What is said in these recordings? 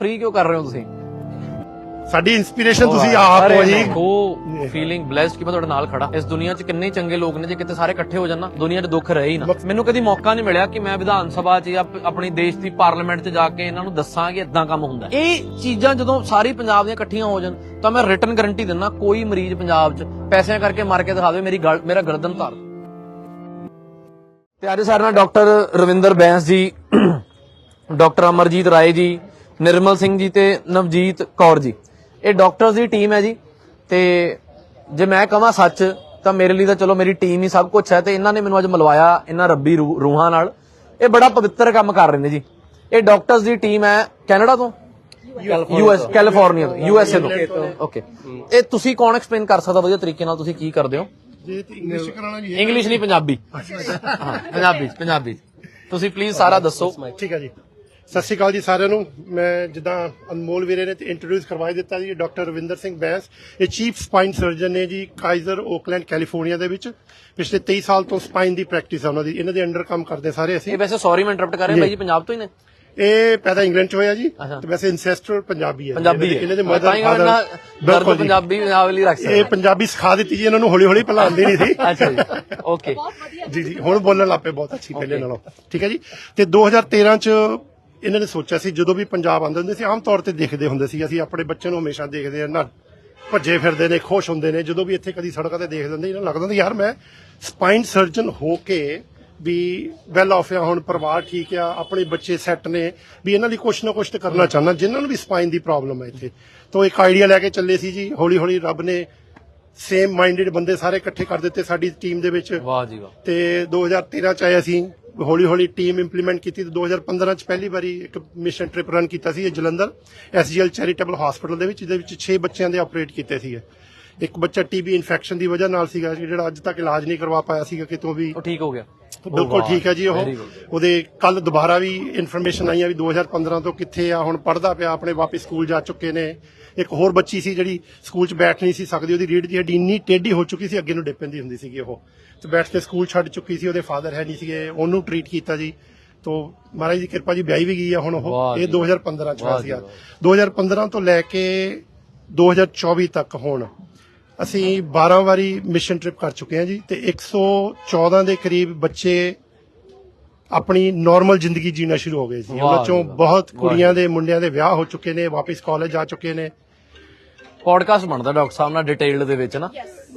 Free ਕਿਉਂ ਕਰ ਰਹੇ ਹੋ ਤੁਸੀਂ? ਸਾਡੀ ਇਨਸਪੀਰੇਸ਼ਨ ਤੁਸੀਂ ਆਪ ਹੋ ਜੀ। ਸੋ ਫੀਲਿੰਗ ਬlesed ਕਿ ਮੈਂ ਤੁਹਾਡੇ ਨਾਲ ਖੜਾ। ਇਸ ਦੁਨੀਆ 'ਚ ਕਿੰਨੇ ਚੰਗੇ ਲੋਕ ਨੇ ਜੇ ਕਿਤੇ ਸਾਰੇ ਇਕੱਠੇ ਹੋ ਜਾਣ ਨਾ ਦੁਨੀਆ 'ਚ ਦੁੱਖ ਰਹੇ ਹੀ ਨਾ। ਮੈਨੂੰ ਕਦੀ ਮੌਕਾ ਨਹੀਂ ਮਿਲਿਆ ਕਿ ਮੈਂ ਵਿਧਾਨ ਸਭਾ 'ਚ ਜਾਂ ਆਪਣੀ ਦੇਸ਼ ਦੀ ਪਾਰਲੀਮੈਂਟ 'ਚ ਜਾ ਕੇ ਇਹਨਾਂ ਨੂੰ ਦੱਸਾਂ ਕਿ ਇਦਾਂ ਕੰਮ ਹੁੰਦਾ। ਇਹ ਚੀਜ਼ਾਂ ਜਦੋਂ ਸਾਰੀ ਪੰਜਾਬ ਦੀਆਂ ਇਕੱਠੀਆਂ ਹੋ ਜਾਣ ਤਾਂ ਮੈਂ ਰਿਟਨ ਗਾਰੰਟੀ ਦਿੰਦਾ ਕੋਈ ਮਰੀਜ਼ ਪੰਜਾਬ 'ਚ ਪੈਸਿਆਂ ਕਰਕੇ ਮਾਰ ਕੇ ਦਿਖਾ ਦੇਵੇ ਮੇਰੀ ਗਲ- ਮੇਰਾ ਗਰਦਨ ਧਾਰ ਤੇ ਅੱਜ ਸਾਡੇ ਨਾਲ ਡਾਕਟਰ ਰਵਿੰਦਰ ਬੈਂਸ ਜੀ ਡਾਕਟਰ ਅਮਰਜੀਤ ਰਾਏ ਜੀ ਨਿਰਮਲ ਸਿੰਘ ਜੀ ਤੇ ਨਵਜੀਤ ਕੌਰ ਜੀ। ਇਹ ਡਾਕਟਰਸ ਦੀ ਟੀਮ ਹੈ ਜੀ। ਤੇ ਜੇ ਮੈਂ ਕਹਾਂ ਸੱਚ ਤਾਂ ਮੇਰੇ ਲਈ ਤਾਂ ਚਲੋ ਮੇਰੀ ਟੀਮ ਹੀ ਸਭ ਕੁਝ ਹੈ ਤੇ ਇਹਨਾਂ ਨੇ ਮੈਨੂੰ ਅੱਜ ਮਿਲਵਾਇਆ ਇਹਨਾਂ ਰੱਬੀ ਰੂਹ- ਨਾਲ। ਇਹ ਬੜਾ ਪਵਿੱਤਰ ਕੰਮ ਕਰ ਰਹੇ ਨੇ ਜੀ। ਇਹ ਡਾਕਟਰਸ ਦੀ ਟੀਮ ਹੈ ਕੈਨੇਡਾ ਤੋਂ? ਯੂਐਸ ਕੈਲੀਫੋਰਨੀਆ ਤੋਂ। ਯੂਐਸਏ ਤੋਂ। ਓਕੇ ਇਹ ਤੁਸੀਂ ਕੌਣ ਐਕਸਪਲੇਨ ਕਰ ਸਕਦਾ ਵਧੀਆ ਤਰੀਕੇ ਨਾਲ ਤੁਸੀਂ ਕੀ ਕਰਦੇ ਹੋ? ਜੇ ਇੰਗਲਿਸ਼ ਕਰਾਣਾ ਜੀ ਇੰਗਲਿਸ਼ ਨਹੀਂ ਪੰਜਾਬੀ। ਹਾਂ ਪੰਜਾਬੀ ਪੰਜਾਬੀ। ਤੁਸੀਂ ਪਲੀਜ਼ ਸਾਰਾ ਦੱਸੋ। ਠੀਕ ਹੈ ਜੀ। ਸਤਿ ਸ਼੍ਰੀ ਅਕਾਲ ਜੀ ਸਾਰਿਆਂ ਨੂੰ। ਮੈਂ ਜਿੱਦਾਂ ਅਨਮੋਲ ਵੀਰੇ ਨੇ ਇੰਟਰੋਡਿਊਸ ਕਰਵਾ ਹੀ ਦਿੱਤਾ ਜੀ ਡਾਕਟਰ ਰਵਿੰਦਰ ਸਿੰਘ ਬੈਂਸ। ਇਹ ਚੀਫ ਸਪਾਈਨ ਸਰਜਨ ਨੇ ਜੀ ਕਾਈਜ਼ਰ ਓਕਲੈਂਡ ਕੈਲੀਫੋਰਨੀਆ ਦੇ ਵਿੱਚ। ਪਿਛਲੇ 23 ਸਾਲ ਤੋਂ ਸਪਾਈਨ ਦੀ ਪ੍ਰੈਕਟਿਸ ਹੈ ਉਹਨਾਂ ਦੀ। ਇਹਨਾਂ ਦੇ ਅੰਡਰ ਕੰਮ ਕਰਦੇ ਸਾਰੇ ਅਸੀਂ। ਇਹ ਵੈਸੇ ਸੌਰੀ ਮੈਂ ਇੰਟਰਰਪਟ ਕਰ ਰਿਹਾ ਬਾਈ ਜੀ ਪੰਜਾਬ ਤੋਂ ਹੀ ਨੇ? ਇਹ ਪੈਦਾ ਇੰਗਲੈਂਡ ਚ ਹੋਇਆ ਜੀ। ਤੇ ਵੈਸੇ ਇਨਸੈਸਟਰ ਪੰਜਾਬੀ ਹੈ। ਪੰਜਾਬੀ ਹੈ। ਇਹਨਾਂ ਦੇ ਮਦਰ ਦਰਦ ਬਿਲਕੁਲ ਪੰਜਾਬੀ ਪੰਜਾਬ ਲਈ ਰੱਖ ਇਹ ਸਕਦਾ ਪੰਜਾਬੀ ਸਿਖਾ ਦਿੱਤੀ ਜੀ ਇਹਨਾਂ ਨੂੰ ਹੌਲੀ ਹੌਲੀ ਪਹਿਲਾਂ ਆਉਂਦੀ ਨਹੀਂ ਸੀ। ਅੱਛਾ ਜੀ। ਓਕੇ ਜੀ ਜੀ। ਹੁਣ ਬੋਲਣ ਲੱਪੇ ਬਹੁਤ ਅੱਛੀ ਪਹਿਲੇ ਨਾਲੋਂ। ਠੀਕ ਹੈ ਜੀ। ਤੇ 2013 ਚ ਇਹਨਾਂ ਨੇ ਸੋਚਿਆ ਸੀ ਜਦੋਂ ਵੀ ਪੰਜਾਬ ਆਉਂਦੇ ਹੁੰਦੇ ਸੀ ਆਮ ਤੌਰ ਤੇ ਦੇਖਦੇ ਹੁੰਦੇ ਸੀ ਅਸੀਂ ਆਪਣੇ ਬੱਚੇ ਨੂੰ ਹਮੇਸ਼ਾ ਦੇਖਦੇ ਆ ਨਾ ਭੱਜੇ ਫਿਰਦੇ ਨੇ ਖੁਸ਼ ਹੁੰਦੇ ਨੇ ਜਦੋਂ ਵੀ ਇੱਥੇ ਕਦੀ ਸੜਕਾਂ ਤੇ ਦੇਖਦੇ ਹੁੰਦੇ ਇਹਨਾਂ ਨੂੰ ਲੱਗਦਾ ਹੁੰਦਾ ਯਾਰ ਮੈਂ ਸਪਾਈਨ ਸਰਜਨ ਹੋ ਕੇ ਵੀ ਵੈਲ ਆਫ ਆ ਹੁਣ ਪਰਿਵਾਰ ਠੀਕ ਆ ਆਪਣੇ ਬੱਚੇ ਸੈੱਟ ਨੇ ਵੀ ਇਹਨਾਂ ਲਈ ਕੁਛ ਨਾ ਕੁਛ ਤੇ ਕਰਨਾ ਚਾਹੁੰਦਾ ਜਿਨ੍ਹਾਂ ਨੂੰ ਵੀ ਸਪਾਈਨ ਦੀ ਪ੍ਰੋਬਲਮ ਹੈ ਇੱਥੇ। ਤੋਂ ਇੱਕ ਆਈਡੀਆ ਲੈ ਕੇ ਚੱਲੇ ਸੀ ਜੀ ਹੌਲੀ ਹੌਲੀ ਰੱਬ ਨੇ ਸੇਮ ਮਾਈਂਡਡ ਬੰਦੇ ਸਾਰੇ ਇਕੱਠੇ ਕਰ ਦਿੱਤੇ ਸਾਡੀ ਟੀਮ ਦੇ ਵਿੱਚ। ਵਾਹ ਜੀ ਵਾਹ। ਤੇ 2013 ਚ ਆਏ ਅਸੀਂ ਹੌਲੀ ਹੌਲੀ ਟੀਮ ਇੰਪਲੀਮੈਂਟ ਕੀਤੀ ਤੇ 2015 ਚ ਪਹਿਲੀ ਵਾਰੀ ਇੱਕ ਮਿਸ਼ਨ ਟ੍ਰਿਪ ਰਨ ਕੀਤਾ ਸੀ ਇਹ ਜਲੰਧਰ ਐਸਜੀਐਲ ਚੈਰੀਟੇਬਲ ਹਸਪੀਟਲ ਦੇ ਵਿੱਚ, ਜਿਹਦੇ ਵਿੱਚ 6 ਬੱਚਿਆਂ ਦੇ ਆਪਰੇਟ ਕੀਤੇ ਸੀਗੇ। ਇੱਕ ਬੱਚਾ ਟੀਬੀ ਇਨਫੈਕਸ਼ਨ ਦੀ ਵਜ੍ਹਾ ਨਾਲ ਸੀਗਾ ਜਿਹੜਾ ਅੱਜ ਤੱਕ ਇਲਾਜ ਨਹੀਂ ਕਰਵਾ ਪਾਇਆ ਸੀਗਾ ਕਿਤੋਂ ਵੀ। ਉਹ ਠੀਕ ਹੋ ਗਿਆ। ਬਿਲਕੁਲ ਠੀਕ ਹੈ ਜੀ ਉਹ. ਉਹਦੇ ਕੱਲ ਦੁਬਾਰਾ ਵੀ ਇਨਫੋਰਮੇਸ਼ਨ ਆਈਆਂ ਵੀ 2015 ਤੋਂ ਕਿੱਥੇ ਆ ਹੁਣ ਪੜਦਾ ਪਿਆ ਆਪਣੇ ਵਾਪਸ ਸਕੂਲ ਜਾ ਚੁੱਕੇ ਨੇ। ਇੱਕ ਹੋਰ ਬੱਚੀ ਸੀ ਜਿਹੜੀ ਸਕੂਲ 'ਚ ਬੈਠ ਨਹੀਂ ਸੀ ਸਕਦੀ ਉਹਦੀ ਰੀੜ ਦੀ ਹੱਡੀ ਇੰਨੀ ਟੇਢੀ ਹੋ ਚੁੱਕੀ ਸੀ ਅੱਗੇ ਨੂੰ ਡਿੱਪਣ ਦੀ ਹੁੰਦੀ ਸੀਗੀ ਉਹ। ਤੇ ਬੈਠ ਕੇ ਸਕੂਲ ਛੱਡ ਚੁੱਕੀ ਸੀ ਉਹਦੇ ਫਾਦਰ ਹੈ ਨਹੀਂ ਸੀਗੇ ਉਹਨੂੰ ਟ੍ਰੀਟ ਕੀਤਾ ਜੀ। ਤੋਂ ਮਹਾਰਾਜ ਦੀ ਕਿਰਪਾ ਜੀ ਵਿਆਹੀ ਵੀ ਗਈ ਆ ਹੁਣ ਉਹ। ਇਹ ਜੀ। 2015 ਚ ਹੋਇਆ ਸੀਗਾ 2015 ਤੋਂ ਲੈ ਕੇ 2024 ਤੱਕ ਹੁਣ ਅਸੀਂ 12 ਵਾਰੀ ਮਿਸ਼ਨ ਟ੍ਰਿਪ ਕਰ ਚੁੱਕੇ ਹਾਂ ਜੀ ਤੇ 114 ਦੇ ਕਰੀਬ ਬੱਚੇ ਆਪਣੀ ਨਾਰਮਲ ਜ਼ਿੰਦਗੀ ਜੀਣਾ ਸ਼ੁਰੂ ਹੋ ਗਏ ਸੀ। ਉਹਨਾਂ ਚੋਂ। ਬਹੁਤ ਕੁੜੀਆਂ ਦੇ ਮੁੰਡਿਆਂ ਦੇ ਵਿਆਹ ਹੋ ਚੁੱਕੇ ਨੇ ਵਾਪਸ ਕਾਲਜ ਜਾ ਚੁੱਕੇ ਨੇ। ਪੋਡਕਾਸਟ ਬਣਦਾ ਡਾਕਟਰ ਸਾਹਿਬ ਨਾਲ ਡਿਟੇਲਡ ਦੇ ਵਿੱਚ ਨਾ।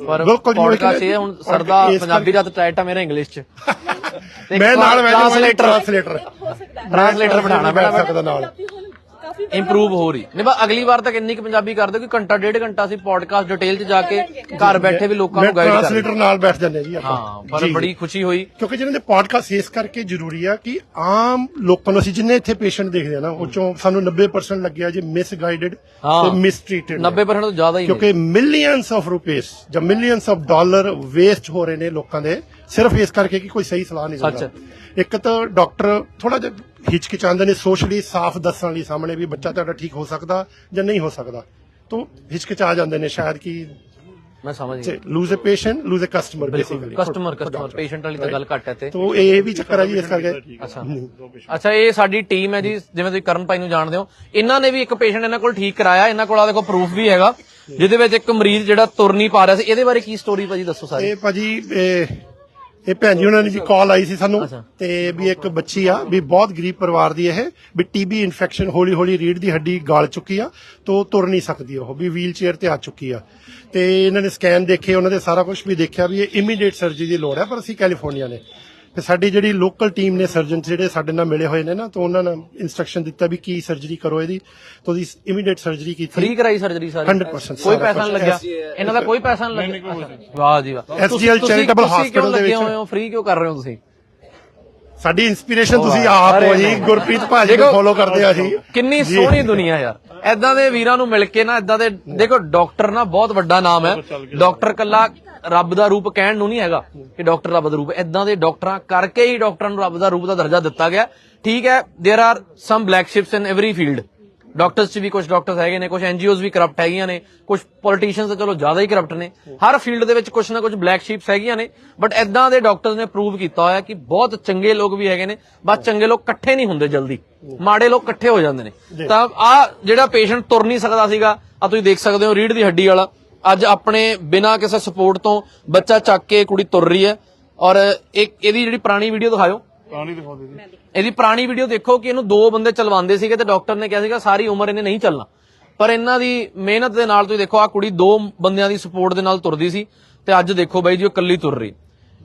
ਪਰ ਪੋਡਕਾਸਟ ਇਹ ਹੁਣ ਸਰ ਦਾ ਇਸ ਪੰਜਾਬੀ ਦਾ ਟਾਈਟ ਆ ਮੇਰਾ ਇੰਗਲਿਸ਼ ਚ। ਮੈਂ ਨਾਲ ਮੈਂ ਟ੍ਰਾਂਸਲੇਟਰ ਟ੍ਰਾਂਸਲੇਟਰ ਬੈਠ ਪੈਣਾ ਸਕਦਾ ਨਾਲ। ਇੰਪਰੂਵ ਹੋ ਰਹੀ। ਨਹੀਂ ਬਸ ਅਗਲੀ ਵਾਰ ਤੱਕ ਇੰਨੀ ਕੁ ਪੰਜਾਬੀ ਕਰ ਦਿਓ ਕਿ ਘੰਟਾ ਡੇਢ ਘੰਟਾ ਅਸੀਂ ਪੋਡਕਾਸਟ ਡਿਟੇਲ 'ਚ ਜਾ ਕੇ ਘਰ ਬੈਠੇ ਵੀ ਲੋਕਾਂ ਨੂੰ ਗਾਈਡ ਕਰ ਟ੍ਰਾਂਸਲੇਟਰ ਨਾਲ ਬੈਠ ਜਾਂਦੇ ਜੀ ਆਪਾਂ। ਹਾਂ ਪਰ ਜੀ, ਬੜੀ ਖੁਸ਼ੀ ਹੋਈ। ਕਿਉਂਕਿ ਜਿਹਨਾਂ ਦੇ ਪੋਡਕਾਸਟ ਇਸ ਕਰਕੇ ਜ਼ਰੂਰੀ ਆ ਕਿ ਆਮ ਲੋਕਾਂ ਨੂੰ ਅਸੀਂ ਜਿੰਨੇ ਇੱਥੇ ਪੇਸ਼ੈਂਟ ਦੇਖਦੇ ਆ ਨਾ ਉਹ ਚੋਂ ਸਾਨੂੰ 90% ਲੱਗਿਆ ਜੀ ਮਿਸ ਗਾਈਡਡ ਹਾਂ। ਤੇ ਮਿਸਟ੍ਰੀਟਡ 90% ਤੋਂ ਜ਼ਿਆਦਾ ਹੀ ਨੇ। ਕਿਉਂਕਿ ਮਿਲੀਅਨਸ ਆਫ ਰੁਪੀਸ ਜਾਂ ਮਿਲੀਅਨਸ ਆਫ ਡਾਲਰ ਵੇਸਟ ਹੋ ਰਹੇ ਨੇ ਲੋਕਾਂ ਦੇ ਸਿਰਫ ਇਸ ਕਰਕੇ ਕਿ ਕੋਈ ਸਹੀ ਸਲਾਹ ਨਹੀਂ ਸੱਚ। ਦਿੰਦਾ ਇੱਕ ਤਾਂ ਡਾਕਟਰ ਥੋੜਾ ਜਿਹਾ ਹਿਚਕਿਚਾਉਂਦੇ ਨੇ ਸੋਸ਼ਲੀ ਸਾਫ਼ ਦੱਸਣ ਲਈ ਸਾਹਮਣੇ ਵੀ ਬੱਚਾ ਤੁਹਾਡਾ ਠੀਕ ਹੋ ਸਕਦਾ ਜਾਂ ਨਹੀਂ ਹੋ ਸਕਦਾ ਤੋਂ ਹਿਚਕਿਚਾ ਜਾਂਦੇ ਨੇ ਸ਼ਾਇਦ ਕਿ ਮੈਂ ਸਮਝ ਗਿਆ lose a patient lose a customer basically customer customer patient ਵਾਲੀ ਤਾਂ ਗੱਲ ਘੱਟ ਹੈ ਤੇ ਤੋਂ ਇਹ ਵੀ ਚੱਕਰ ਹੈ ਜੀ ਇਸ ਕਰਕੇ ਅੱਛਾ ਅੱਛਾ ਇਹ ਸਾਡੀ ਟੀਮ ਹੈ ਜੀ ਜਿਵੇਂ ਤੁਸੀਂ ਕਰਨ ਭਾਈ ਨੂੰ ਜਾਣਦੇ ਹੋ ਇਹਨਾਂ ਨੇ ਵੀ ਇੱਕ ਪੇਸ਼ੈਂਟ ਇਹਨਾਂ ਕੋਲ ਠੀਕ ਕਰਾਇਆ ਇਹਨਾਂ ਕੋਲ ਆ ਦੇਖੋ ਪ੍ਰੂਫ ਵੀ ਹੈਗਾ ਜਿਹਦੇ ਵਿੱਚ ਇੱਕ ਮਰੀਜ਼ ਜਿਹੜਾ ਤੁਰ ਨਹੀਂ ਪਾ ਰਿਹਾ ਸੀ ਇਹਦੇ ਬਾਰੇ ਕੀ ਸਟੋਰੀ ਭਾਜੀ ਦੱਸੋ ਸਾਰੀ ਇਹ ਭਾਜੀ ਇਹ ਭੈਣ ਜੀ ਉਹਨਾਂ ਦੀ ਜੀ ਕਾਲ ਆਈ ਸੀ ਸਾਨੂੰ। ਤੇ ਵੀ ਇੱਕ ਬੱਚੀ ਆ ਵੀ ਬਹੁਤ ਗਰੀਬ ਪਰਿਵਾਰ ਦੀ ਇਹ ਵੀ ਟੀਬੀ ਇਨਫੈਕਸ਼ਨ ਹੌਲੀ ਹੌਲੀ ਰੀੜ ਦੀ ਹੱਡੀ ਗਾਲ ਚੁੱਕੀ ਆ ਤੋਂ ਤੁਰ ਨਹੀਂ ਸਕਦੀ ਉਹ ਵੀ ਵੀਲ ਚੇਅਰ ਤੇ ਆ ਚੁੱਕੀ ਆ। ਤੇ ਇਹਨਾਂ ਨੇ ਸਕੈਨ ਦੇਖੇ ਉਹਨਾਂ ਦੇ ਸਾਰਾ ਕੁਝ ਵੀ ਦੇਖਿਆ ਵੀ ਇਹ ਇਮੀਡੀਏਟ ਸਰਜਰੀ ਦੀ ਲੋੜ ਹੈ ਪਰ ਅਸੀਂ ਕੈਲੀਫੋਰਨੀਆ ਨੇ। ਤੇ ਸਾਡੀ ਜਿਹੜੀ ਲੋਕਲ ਟੀਮ ਨੇ ਸਰਜਨ ਜਿਹੜੇ ਸਾਡੇ ਨਾਲ ਮਿਲੇ ਹੋਏ ਨੇ ਨਾ ਤੋਂ ਉਹਨਾਂ ਨੇ ਇਨਸਟਰਕਸ਼ਨ ਦਿੱਤਾ ਵੀ ਕੀ ਸਰਜਰੀ ਕਰੋ ਇਹਦੀ। ਤੋਂ ਦੀ ਇਮੀਡੀਏਟ ਸਰਜਰੀ ਕੀਤੀ। ਫ੍ਰੀ ਕਰਾਈ ਸਰਜਰੀ ਸਾਰੀ? 100% ਕੋਈ ਪੈਸਾ ਨਹੀਂ। ਲੱਗਿਆ? ਇਹਨਾਂ ਦਾ ਕੋਈ ਪੈਸਾ ਨਹੀਂ ਲੱਗਿਆ। ਵਾਹ ਜੀ ਵਾਹ। ਤੁਸੀਂ ਕਿਉਂ hospital ਦੇ ਲੱਗੇ ਵਿੱਚ- ਹੋਏ ਹੋ? ਫ੍ਰੀ ਕਿਉਂ ਕਰ ਰਹੇ ਹੋ ਤੁਸੀਂ? ਸਾਡੀ ਇਨਸਪੀਰੇਸ਼ਨ ਤੁਸੀਂ ਆਪ ਹੋ ਜੀ ਗੁਰਪ੍ਰੀਤ ਭਾਜੀ ਨੂੰ ਫੋਲੋ ਕਰਦੇ ਆ ਜੀ ਕਿੰਨੀ ਸੋਹਣੀ ਦੁਨੀਆ ਯਾਰ। ਐਦਾਂ ਦੇ ਵੀਰਾਂ ਨੂੰ ਮਿਲ ਕੇ ਨਾ ਐਦਾਂ ਦੇ ਦੇਖੋ ਡਾਕਟਰ ਨਾ ਬਹੁਤ ਵੱਡਾ ਨਾਮ ਹੈ। ਡਾਕਟਰ ਕੱਲਾ ਰੱਬ ਦਾ ਰੂਪ ਕਹਿਣ ਨੂੰ ਨਹੀਂ ਹੈਗਾ ਕਿ ਡਾਕਟਰ ਰੱਬ ਦਾ ਰੂਪ ਐਦਾਂ ਦੇ ਡਾਕਟਰਾਂ ਕਰਕੇ ਹੀ ਡਾਕਟਰਾਂ ਨੂੰ ਰੱਬ ਦਾ ਰੂਪ ਦਾ ਦਰਜਾ ਦਿੱਤਾ ਗਿਆ ਠੀਕ ਹੈ there are some black ships in every field doctors 'ਚ ਵੀ ਕੁਝ ਡਾਕਟਰਸ ਹੈਗੇ ਨੇ ਕੁਝ ਐਨਜੀਓਜ਼ ਵੀ ਕਰਪਟ ਹੈਗੀਆਂ ਨੇ ਕੁਝ ਪੋਲੀਟੀਸ਼ੀਅਨਸ ਤਾਂ ਚਲੋ ਜ਼ਿਆਦਾ ਹੀ ਕਰਪਟ ਨੇ ਹਰ ਫੀਲਡ ਦੇ ਵਿੱਚ ਕੁਝ ਨਾ ਕੁਝ ਬਲੈਕ ਸ਼ੀਪਸ ਹੈਗੀਆਂ ਨੇ ਬਟ ਐਦਾਂ ਦੇ ਡਾਕਟਰਸ ਨੇ ਪ੍ਰੂਵ ਕੀਤਾ ਹੋਇਆ ਕਿ ਬਹੁਤ ਚੰਗੇ ਲੋਕ ਵੀ ਹੈਗੇ ਨੇ ਬਸ ਚੰਗੇ ਲੋਕ ਇਕੱਠੇ ਨਹੀਂ ਹੁੰਦੇ ਜਲਦੀ ਮਾੜੇ ਲੋਕ ਇਕੱਠੇ ਹੋ ਜਾਂਦੇ ਨੇ ਤਾਂ ਆ ਜਿਹੜਾ ਪੇਸ਼ੈਂਟ ਤੁਰ ਨਹੀਂ ਸਕਦਾ ਸੀਗਾ ਆ ਤੁਸੀਂ ਦੇਖ ਸਕਦੇ ਹੋ ਰੀੜ ਦੀ ਹੱਡੀ ਵਾਲਾ ਅੱਜ ਆਪਣੇ ਬਿਨਾਂ ਕਿਸੇ ਸਪੋਰਟ ਤੋਂ ਬੱਚਾ ਚੱਕ ਕੇ ਕੁੜੀ ਤੁਰ ਰਹੀ ਹੈ। ਔਰ ਇੱਕ ਇਹਦੀ ਜਿਹੜੀ ਪੁਰਾਣੀ ਵੀਡੀਓ ਦਿਖਾਓ ਪਾਣੀ ਦਿਖਾ ਦੇ ਜੀ। ਇਹਦੀ ਪੁਰਾਣੀ ਵੀਡੀਓ ਦੇਖੋ ਕਿ ਇਹਨੂੰ ਦੋ ਬੰਦੇ ਚਲਵਾਉਂਦੇ ਸੀਗੇ ਤੇ ਡਾਕਟਰ ਨੇ ਕਿਹਾ ਸੀਗਾ ਸਾਰੀ ਉਮਰ ਇਹਨੇ ਨਹੀਂ ਚੱਲਣਾ। ਪਰ ਇਹਨਾਂ ਦੀ ਮਿਹਨਤ ਦੇ ਨਾਲ ਤੁਸੀਂ ਦੇਖੋ ਆ ਕੁੜੀ ਦੋ ਬੰਦਿਆਂ ਦੀ ਸਪੋਰਟ ਦੇ ਨਾਲ ਤੁਰਦੀ ਸੀ ਤੇ ਅੱਜ ਦੇਖੋ ਬਾਈ ਜੀ ਉਹ ਇਕੱਲੀ ਤੁਰ ਰਹੀ।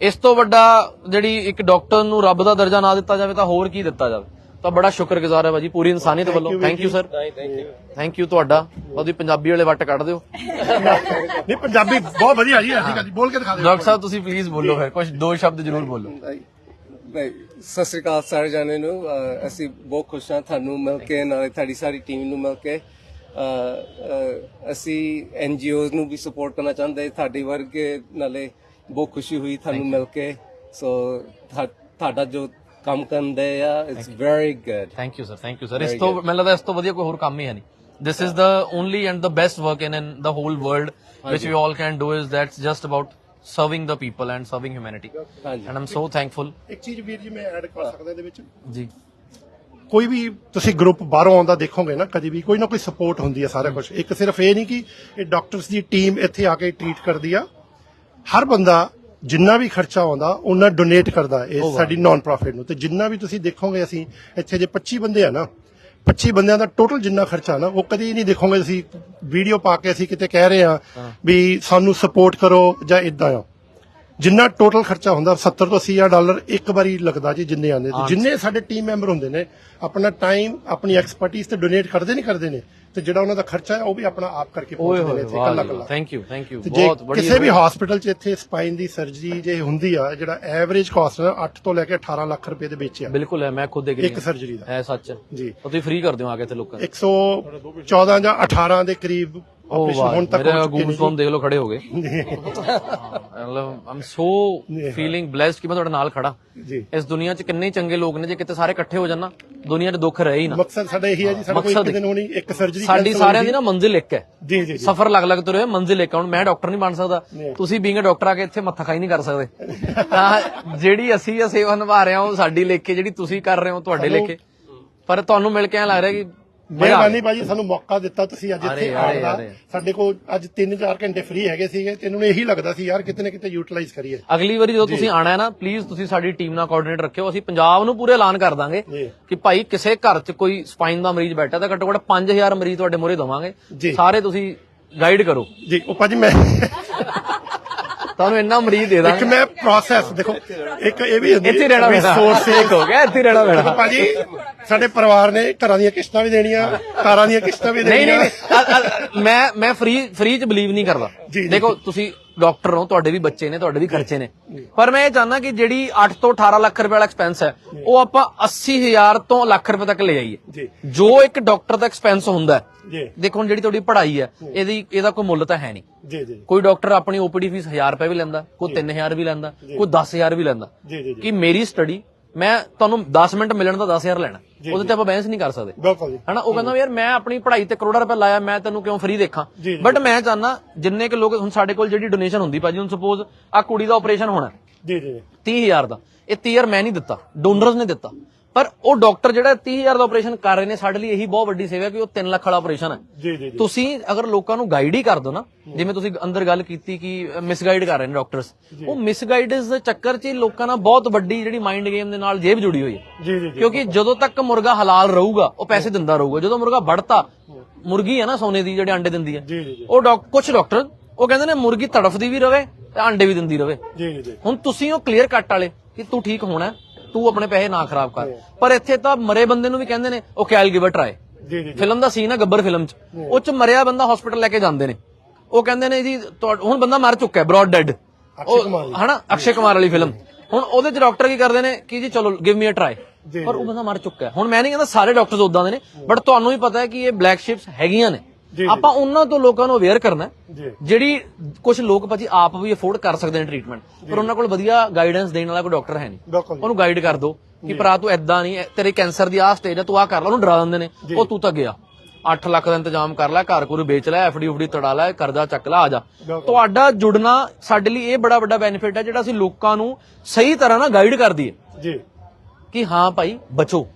ਇਸ ਤੋਂ ਵੱਡਾ ਜਿਹੜੀ ਇੱਕ ਡਾਕਟਰ ਨੂੰ ਰੱਬ ਦਾ ਦਰਜਾ ਨਾ ਦਿੱਤਾ ਜਾਵੇ ਤਾਂ ਹੋਰ ਕੀ ਦਿੱਤਾ ਜਾਵੇ? ਤਾਂ ਬੜਾ ਸ਼ੁਕਰਗੁਜ਼ਾਰ ਹੈ ਬਾਜੀ ਪੂਰੀ ਇਨਸਾਨੀਅਤ ਵੱਲੋਂ। Thank you sir thank you ਤੁਹਾਡਾ। ਉਹਦੀ ਪੰਜਾਬੀ ਵਾਲੇ ਵੱਟ ਕੱਢ ਦਿਓ। ਨਹੀਂ ਪੰਜਾਬੀ ਬਹੁਤ ਵਧੀਆ ਜੀ ਅਸੀਂ ਕਦੀ ਬੋਲ ਕੇ ਦਿਖਾ ਦਿਓ। ਡਾਕਟਰ ਸਾਹਿਬ ਤੁਸੀਂ ਪਲੀਜ਼ ਬੋਲੋ ਫਿਰ ਕੁਝ ਦੋ ਸ਼ਬਦ ਜ਼ਰੂਰ ਬੋਲੋ। ਸਤਿ ਸ੍ਰੀ ਅਕਾਲ ਸਾਰੇ ਜਾਣੇ ਨੂੰ। ਅਸੀਂ ਬਹੁਤ ਖੁਸ਼ ਹਾਂ ਤੁਹਾਨੂੰ ਮਿਲ ਕੇ ਨਾਲੇ ਤੁਹਾਡੀ ਸਾਰੀ ਟੀਮ ਨੂੰ ਮਿਲ ਕੇ। ਅਸੀਂ ਐਨਜੀਓਜ਼ ਨੂੰ ਵੀ ਸਪੋਰਟ ਕਰਨਾ ਚਾਹੁੰਦੇ ਤੁਹਾਡੇ ਵਰਗੇ ਨਾਲੇ ਬਹੁਤ ਖੁਸ਼ੀ ਹੋਈ ਤੁਹਾਨੂੰ ਮਿਲ ਕੇ। ਸੋ ਤੁਹਾ- ਤੁਹਾਡਾ ਜੋ ਕੰਮ ਕਰਦੇ ਆ it's very good thank you sir thank you sir ਇਸ ਤੋਂ ਮੈਨੂੰ ਲੱਗਦਾ ਇਸ ਤੋਂ ਵਧੀਆ ਕੋਈ ਹੋਰ ਕੰਮ ਹੀ ਹੈ ਨਹੀਂ this is the only and the best work in, in the whole world which we all can do is that's just about serving the people and serving humanity. and i'm so thankful. ਇੱਕ ਚੀਜ਼ ਵੀਰ ਜੀ ਮੈਂ add ਕਰ ਸਕਦਾ ਇਹਦੇ ਵਿੱਚ। ਜੀ। ਕੋਈ ਵੀ ਤੁਸੀਂ ਗਰੁੱਪ ਬਾਹਰੋਂ ਆਉਂਦਾ ਦੇਖੋਗੇ ਨਾ ਕਦੀ ਵੀ ਕੋਈ ਨਾ ਕੋਈ ਸਪੋਰਟ ਹੁੰਦੀ ਹੈ ਸਾਰਾ ਕੁਝ ਇੱਕ ਸਿਰਫ ਇਹ ਨਹੀਂ ਕਿ ਇਹ ਡਾਕਟਰਸ ਦੀ ਟੀਮ ਇੱਥੇ ਆ ਕੇ ਟ੍ਰੀਟ ਕਰਦੀ ਆ। ਹਰ ਬੰਦਾ ਜਿੰਨਾ ਵੀ ਖਰਚਾ ਆਉਂਦਾ ਉਹਨਾਂ ਡੋਨੇਟ ਕਰਦਾ ਇਹ ਸਾਡੀ ਨਾਨ ਪ੍ਰੋਫਿਟ ਨੂੰ। ਤੇ ਜਿੰਨਾ ਵੀ ਤੁਸੀਂ ਦੇਖੋਗੇ ਅਸੀਂ ਇੱਥੇ ਜੇ 25 ਬੰਦੇ ਆ ਨਾ 25 ਬੰਦਿਆਂ ਦਾ ਟੋਟਲ ਜਿੰਨਾ ਖਰਚਾ ਨਾ ਉਹ ਕਦੀ ਨਹੀਂ ਦੇਖੋਗੇ ਅਸੀਂ ਵੀਡੀਓ ਪਾ ਕੇ ਅਸੀਂ ਕਿਤੇ ਕਹਿ ਰਹੇ ਆ ਵੀ ਸਾਨੂੰ ਸਪੋਰਟ ਕਰੋ ਜਾਂ ਇਦਾਂ ਆ। ਜਿੰਨਾ ਟੋਟਲ ਖਰਚਾ ਹੁੰਦਾ 70 ਤੋਂ 80 ਹਜ਼ਾਰ ਡਾਲਰ ਇੱਕ ਵਾਰੀ ਲੱਗਦਾ ਜੀ ਜਿੰਨੇ ਆਉਂਦੇ ਤੇ ਜਿੰਨੇ ਸਾਡੇ ਟੀਮ ਮੈਂਬਰ ਹੁੰਦੇ ਨੇ ਆਪਣਾ ਟਾਈਮ ਆਪਣੀ ਐਕਸਪਰਟਿਜ਼ ਤੇ ਡੋਨੇਟ ਕਰਦੇ ਨਹੀਂ ਕਰਦੇ ਨੇ ਤੇ ਜਿਹੜਾ ਉਹਨਾਂ ਦਾ ਖਰਚਾ ਹੈ ਉਹ ਵੀ ਆਪਣਾ ਆਪ ਕਰਕੇ ਪਹੁੰਚਦੇ ਨੇ ਇੱਥੇ ਕੱਲਾ ਕੱਲਾ ਥੈਂਕ ਯੂ ਥੈਂਕ ਯੂ ਬਹੁਤ ਬੜੀ ਕਿਸੇ ਵੀ ਹਸਪੀਟਲ 'ਚ ਇੱਥੇ ਸਪਾਈਨ ਦੀ ਸਰਜਰੀ ਜੇ ਹੁੰਦੀ ਆ ਜਿਹੜਾ ਐਵਰੇਜ ਕਾਸਟ 8 ਤੋਂ ਲੈ ਕੇ 18 ਲੱਖ ਰੁਪਏ ਦੇ ਵਿੱਚ ਆ। ਬਿਲਕੁਲ ਹੈ ਮੈਂ ਖੁਦ ਦੇਖ ਰਹੀ ਇੱਕ ਸਰਜਰੀ ਦਾ। ਹੈ ਸੱਚ। ਹੈ ਜੀ। ਉਹ ਤੁਸੀਂ ਫ੍ਰੀ ਕਰ ਦਿਓ ਆ ਕੇ ਇੱਥੇ ਲੋਕਾਂ ਨੂੰ। 114 ਜਾਂ 18 ਦੇ ਕਰੀਬ ਆਪਰੇਸ਼ਨ ਹੁਣ ਤੱਕ ਮੇਰੇ ਗੂਸ ਬੰਮ ਦੇਖ ਲਓ ਖੜੇ ਹੋ ਗਏ ਮਤਲਬ ਆਮ ਸੋ ਫੀਲਿੰਗ ਬlesed ਕਿ ਮੈਂ ਤੁਹਾਡੇ ਨਾਲ ਖੜਾ ਇਸ ਦੁਨੀਆ 'ਚ ਕਿੰਨੇ ਚੰਗੇ ਲੋਕ ਨੇ ਜੇ ਕਿਤੇ ਸਾਰੇ ਇਕੱਠੇ ਹੋ ਜਾਣ ਦੁਨੀਆ 'ਚ ਦੁੱਖ ਰਹੇ ਹੀ ਨਾ ਮਕਸਦ ਸਾਡਾ ਇਹੀ ਹੈ ਜੀ ਸਾਡਾ ਕੋਈ ਇੱਕ ਦਿਨ ਹੋਣੀ ਇੱਕ ਸਰਜਰੀ ਸਾਡੀ ਸਾਰਿਆਂ ਦੀ ਨਾ ਮੰਜ਼ਿਲ ਇੱਕ ਹੈ ਜੀ ਜੀ ਸਫਰ ਲੱਗ ਲੱਗ ਤੁਰੇ ਮੰਜ਼ਿਲ ਇੱਕ। ਹੁਣ ਮੈਂ ਡਾਕਟਰ ਨਹੀਂ ਬਣ ਸਕਦਾ ਤੁਸੀਂ ਬੀਂਗ ਡਾਕਟਰ ਆ ਕੇ ਇੱਥੇ ਮੱਥਾ ਖਾਈ ਨਹੀਂ ਕਰ ਸਕਦੇ ਤਾਂ ਜਿਹੜੀ ਅਸੀਂ ਇਹ ਸੇਵਾ ਨਿਭਾ ਰਹੇ ਹਾਂ ਉਹ ਸਾਡੀ ਲੇਖੇ ਜਿਹੜੀ ਤੁਸੀਂ ਕਰ ਰਹੇ ਹੋ ਤੁਹਾਡੇ ਲੇਖੇ ਪਰ ਤੁਹਾਨੂੰ ਮਿਲ ਕੇ ਐ ਲੱਗ ਰਿਹਾ ਕਿ ਮਿਹਰਬਾਨੀ ਭਾਜੀ ਸਾਨੂੰ ਮੌਕਾ ਦਿੱਤਾ ਤੁਸੀਂ ਅੱਜ ਇੱਥੇ ਆਉਣ ਦਾ। ਸਾਡੇ ਕੋਲ ਅੱਜ 3-4 ਘੰਟੇ ਫ੍ਰੀ ਹੈਗੇ ਸੀਗੇ ਤੇ ਇਹਨਾਂ ਨੂੰ ਇਹੀ ਲੱਗਦਾ ਸੀ ਯਾਰ ਕਿਤੇ ਨਾ ਕਿਤੇ ਯੂਟਿਲਾਈਜ਼ ਕਰੀਏ। ਅਗਲੀ ਵਾਰੀ ਜਦੋਂ ਤੁਸੀਂ ਆਣਾ ਹੈ ਨਾ ਪਲੀਜ਼ ਤੁਸੀਂ ਸਾਡੀ ਟੀਮ ਨਾਲ ਕੋਆਰਡੀਨੇਟ ਰੱਖਿਓ। ਅਸੀਂ ਪੰਜਾਬ ਨੂੰ ਪੂਰੇ ਐਲਾਨ ਕਰ ਦਾਂਗੇ। ਕਿ ਭਾਈ ਕਿਸੇ ਘਰ 'ਚ ਕੋਈ ਸਪਾਈਨ ਦਾ ਮਰੀਜ਼ ਬੈਠਾ ਤਾਂ ਘੱਟੋ ਘੱਟ 5000 ਮਰੀਜ਼ ਤੁਹਾਡੇ ਮੂਹਰੇ ਦਵਾਂਗੇ। ਸਾਰੇ ਤੁਸੀਂ ਗਾਈਡ ਕਰੋ। ਜੀ ਉਹ ਭਾਜੀ ਮੈਂ ਤੁਹਾਨੂੰ ਇੰਨਾ ਮਰੀਜ਼ ਦੇ ਇੱਕ ਦਾਂਗੇ। ਮੈਂ ਪ੍ਰੋਸੈਸ ਦੇਖੋ ਇੱਕ ਇਹ ਵੀ ਹੁੰਦੀ ਇੱਥੇ ਰਹਿਣਾ ਪੈਣਾ। resources ਇੱਕ ਹੋ ਗਿਆ ਇੱਥੇ ਰਹਿਣਾ ਪੈਣਾ। ਭਾਜੀ ਸਾਡੇ ਪਰਿਵਾਰ ਨੇ ਘਰਾਂ ਦੀਆਂ ਕਿਸ਼ਤਾਂ ਵੀ ਦੇਣੀਆਂ ਕਾਰਾਂ ਦੀਆਂ ਕਿਸ਼ਤਾਂ ਵੀ ਨਹੀਂ ਨਹੀਂ ਦੇਣੀਆਂ। ਨਹੀਂ ਅ- ਮੈਂ ਮੈਂ ਫ੍ਰੀ ਫ੍ਰੀ ਚ ਬਲੀਵ ਨਹੀਂ ਕਰਦਾ। ਦੇਖੋ ਤੁਸੀਂ ਡਾਕਟਰ ਹੋ ਤੁਹਾਡੇ ਵੀ ਬੱਚੇ ਨੇ ਤੁਹਾਡੇ ਵੀ ਖਰਚੇ ਨੇ। ਪਰ ਮੈਂ ਇਹ ਚਾਹੁੰਦਾ ਕਿ ਜਿਹੜੀ 8 ਤੋਂ 18 ਲੱਖ ਰੁਪਏ ਵਾਲਾ ਐਕਸਪੈਂਸ ਹੈ ਉਹ ਆਪਾਂ 80000 ਤੋਂ ਲੱਖ ਰੁਪਏ ਤੱਕ ਲੈ ਜਾਈਏ ਜੀ। ਇੱਕ ਡਾਕਟਰ ਦਾ ਐਕਸਪੈਂਸ ਹੁੰਦਾ ਦੇਖੋ ਹੁਣ ਜਿਹੜੀ ਤੁਹਾਡੀ ਪੜ੍ਹਾਈ ਹੈ ਇਹਦੀ ਇਹਦਾ ਕੋਈ ਮੁੱਲ ਤਾਂ ਹੈ ਨਹੀਂ। ਜੀ ਜੀ ਕੋਈ ਡਾਕਟਰ ਆਪਣੀ ਓਪੀਡੀ ਫੀਸ 1000 ਰੁਪਏ ਵੀ ਲੈਂਦਾ ਕੋਈ 3000 ਵੀ ਲੈਂਦਾ ਕੋਈ 10000 ਵੀ ਲੈਂਦਾ। ਕਿ ਮੇਰੀ ਸਟੱਡੀ ਮੈਂ ਤੁਹਾਨੂੰ 10 ਮਿੰਟ ਮਿਲਣ ਦਾ 10000 ਲੈਣਾ। ਉਹਦੇ ਤੇ ਆਪਾਂ ਬਹਿਸ ਨਹੀਂ ਕਰ ਸਕਦੇ। ਬਿਲਕੁਲ ਜੀ। ਹਨਾ? ਉਹ ਕਹਿੰਦਾ ਯਾਰ ਮੈਂ ਆਪਣੀ ਪੜ੍ਹਾਈ ਤੇ ਕਰੋੜਾਂ ਰੁਪਏ ਲਾਇਆ ਮੈਂ ਤੈਨੂੰ ਕਿਉਂ ਫ੍ਰੀ ਦੇਖਾਂ। ਬਟ ਮੈਂ ਚਾਹਨਾ ਜਿੰਨੇ ਕੁ ਲੋਕ ਹੁਣ ਸਾਡੇ ਕੋਲ ਜਿਹੜੀ ਡੋਨੇਸ਼ਨ ਹੁੰਦੀ ਭਾਜੀ ਹੁਣ ਸਪੋਜ਼ ਆ ਕੁੜੀ ਦਾ ਆਪਰੇਸ਼ਨ ਹੋਣਾ। ਜੀ ਜੀ 30000 ਦਾ। ਇਹ 30000 ਮੈਂ ਨਹੀਂ ਦਿੱਤਾ। ਡੋਨਰਸ ਨੇ ਦਿੱਤਾ। ਪਰ ਉਹ ਡਾਕਟਰ ਜਿਹੜਾ 30000 ਦਾ ਆਪਰੇਸ਼ਨ ਕਰ ਰਹੇ ਨੇ ਸਾਡੇ ਲਈ ਇਹੀ ਬਹੁਤ ਵੱਡੀ ਸੇਵਾ ਕਿ ਉਹ 3 ਲੱਖ ਵਾਲਾ ਆਪਰੇਸ਼ਨ ਹੈ। ਜੀ ਜੀ ਜੀ। ਤੁਸੀਂ ਅਗਰ ਲੋਕਾਂ ਨੂੰ ਗਾਈਡ ਹੀ ਕਰ ਦੋ ਨਾ ਜਿਵੇਂ ਤੁਸੀਂ ਅੰਦਰ ਗੱਲ ਕੀਤੀ ਕਿ ਮਿਸਗਾਈਡ ਕਰ ਰਹੇ ਨੇ ਡਾਕਟਰਸ ਉਹ ਮਿਸਗਾਈਡਸ ਦੇ ਚੱਕਰ 'ਚ ਲੋਕਾਂ ਨਾਲ ਬਹੁਤ ਵੱਡੀ ਜਿਹੜੀ ਮਾਈਂਡ ਗੇਮ ਦੇ ਨਾਲ ਜੇਬ ਜੁੜੀ ਹੋਈ ਹੈ। ਜੀ ਜੀ ਜੀ। ਕਿਉਂਕਿ ਜਦੋਂ ਤੱਕ ਮੁਰਗਾ ਹਲਾਲ ਰਹੂਗਾ ਉਹ ਪੈਸੇ ਦਿੰਦਾ ਰਹੂਗਾ। ਜਦੋਂ ਮੁਰਗਾ ਵੜਤਾ ਮੁਰਗੀ ਹੈ ਨਾ ਸੋਨੇ ਦੀ ਜਿਹੜੇ ਅੰਡੇ ਦਿੰਦੀ ਹੈ। ਉਹ ਕੁਝ ਡਾਕਟਰ ਉਹ ਕਹਿੰਦੇ ਨੇ ਮੁਰਗੀ ਤੜਫਦੀ ਵੀ ਰਵੇ ਤੇ ਅੰਡੇ ਵੀ ਦਿੰਦੀ ਰਵੇ। ਜੀ ਜੀ ਹੁਣ ਤੁਸੀਂ ਉਹ ਕਲੀਅਰ ਕੱਟ ਵਾਲੇ ਕਿ ਤੂੰ ਠੀਕ ਹੋਣਾ ਤੂੰ ਆਪਣੇ ਪੈਸੇ ਨਾ ਖਰਾਬ ਕਰ। ਪਰ ਇੱਥੇ ਤਾਂ ਮਰੇ ਬੰਦੇ ਨੂੰ ਵੀ ਕਹਿੰਦੇ ਨੇ ਉਹ ਕੈਲ ਗਿਵ ਟਰਾਈ ਜੀ ਜੀ ਫਿਲਮ ਦਾ ਸੀਨ ਹੈ ਗੱਬਰ ਫਿਲਮ ਚ। ਉਹ ਚ ਮਰਿਆ ਬੰਦਾ ਹਸਪੀਟਲ ਲੈ ਕੇ ਜਾਂਦੇ ਨੇ। ਉਹ ਕਹਿੰਦੇ ਨੇ ਜੀ ਹੁਣ ਬੰਦਾ ਮਰ ਚੁੱਕਾ ਹੈ ਬ੍ਰੌਡ ਡੈਡ ਅਕਸ਼ੇ ਕੁਮਾਰ ਹਨਾ ਅਕਸ਼ੇ ਕੁਮਾਰ ਵਾਲੀ ਫਿਲਮ। ਹੁਣ ਉਹਦੇ ਚ ਡਾਕਟਰ ਕੀ ਕਰਦੇ ਨੇ ਕਿ ਜੀ ਚਲੋ ਗਿਵ ਮੀ ਅ ਟਰਾਈ ਪਰ ਉਹ ਬੰਦਾ ਮਰ ਚੁੱਕਾ ਹੈ। ਹੁਣ ਮੈਂ ਨਹੀਂ ਕਹਿੰਦਾ ਸਾਰੇ ਡਾਕਟਰਸ ਉਦਾਂ ਦੇ ਨੇ ਬਟ ਤੁਹਾਨੂੰ ਵੀ ਪਤਾ ਹੈ ਕਿ ਇਹ ਬਲੈਕ ਸ਼ਿਪਸ ਹੈਗੀਆਂ ਨੇ। ਜੀ। ਆਪਾਂ ਉਹਨਾਂ ਤੋਂ ਲੋਕਾਂ ਨੂੰ ਅਵੇਅਰ ਕਰਨਾ ਹੈ ਜੀ। ਜਿਹੜੀ ਕੁਝ ਲੋਕ ਭਾਜੀ ਆਪ ਵੀ ਅਫੋਰਡ ਕਰ ਸਕਦੇ ਨੇ ਟ੍ਰੀਟਮੈਂਟ ਪਰ ਉਹਨਾਂ ਕੋਲ ਵਧੀਆ ਗਾਈਡੈਂਸ ਦੇਣ ਵਾਲਾ ਕੋਈ ਡਾਕਟਰ ਹੈ ਨਹੀਂ। ਬਿਲਕੁਲ ਜੀ। ਉਹਨੂੰ ਗਾਈਡ ਕਰ ਦਿਓ ਕਿ ਭਰਾ ਤੂੰ ਐਦਾਂ ਨਹੀਂ ਤੇਰੇ ਕੈਂਸਰ ਦੀ ਆਹ ਸਟੇਜ ਹੈ ਤੂੰ ਆਹ ਕਰ ਲੈ ਉਹਨੂੰ ਡਰਾ ਦਿੰਦੇ ਨੇ। ਉਹ ਤੂੰ ਤਾਂ ਗਿਆ। 8 ਲੱਖ ਦਾ ਇੰਤਜ਼ਾਮ ਕਰ ਲੈ ਘਰ ਕੋਲ ਵੇਚ ਲੈ ਐਫਡੀ ਉਫਡੀ ਤੜਾ ਲੈ ਕਰਜ਼ਾ ਚੱਕ ਲੈ ਆ ਜਾ। ਬਿਲਕੁਲ। ਤੁਹਾਡਾ ਜੁੜਨਾ ਸਾਡੇ ਲਈ ਇਹ ਬੜਾ ਵੱਡਾ ਬੈਨੀਫਿਟ ਹੈ ਜਿਹੜਾ ਅਸੀਂ ਲੋਕਾਂ ਨੂੰ ਸਹੀ ਤਰ੍ਹਾਂ ਨਾਲ ਗਾਈਡ ਕਰ ਦਈਏ। ਜੀ। ਕਿ ਹਾਂ ਭਾਈ ਬਚੋ।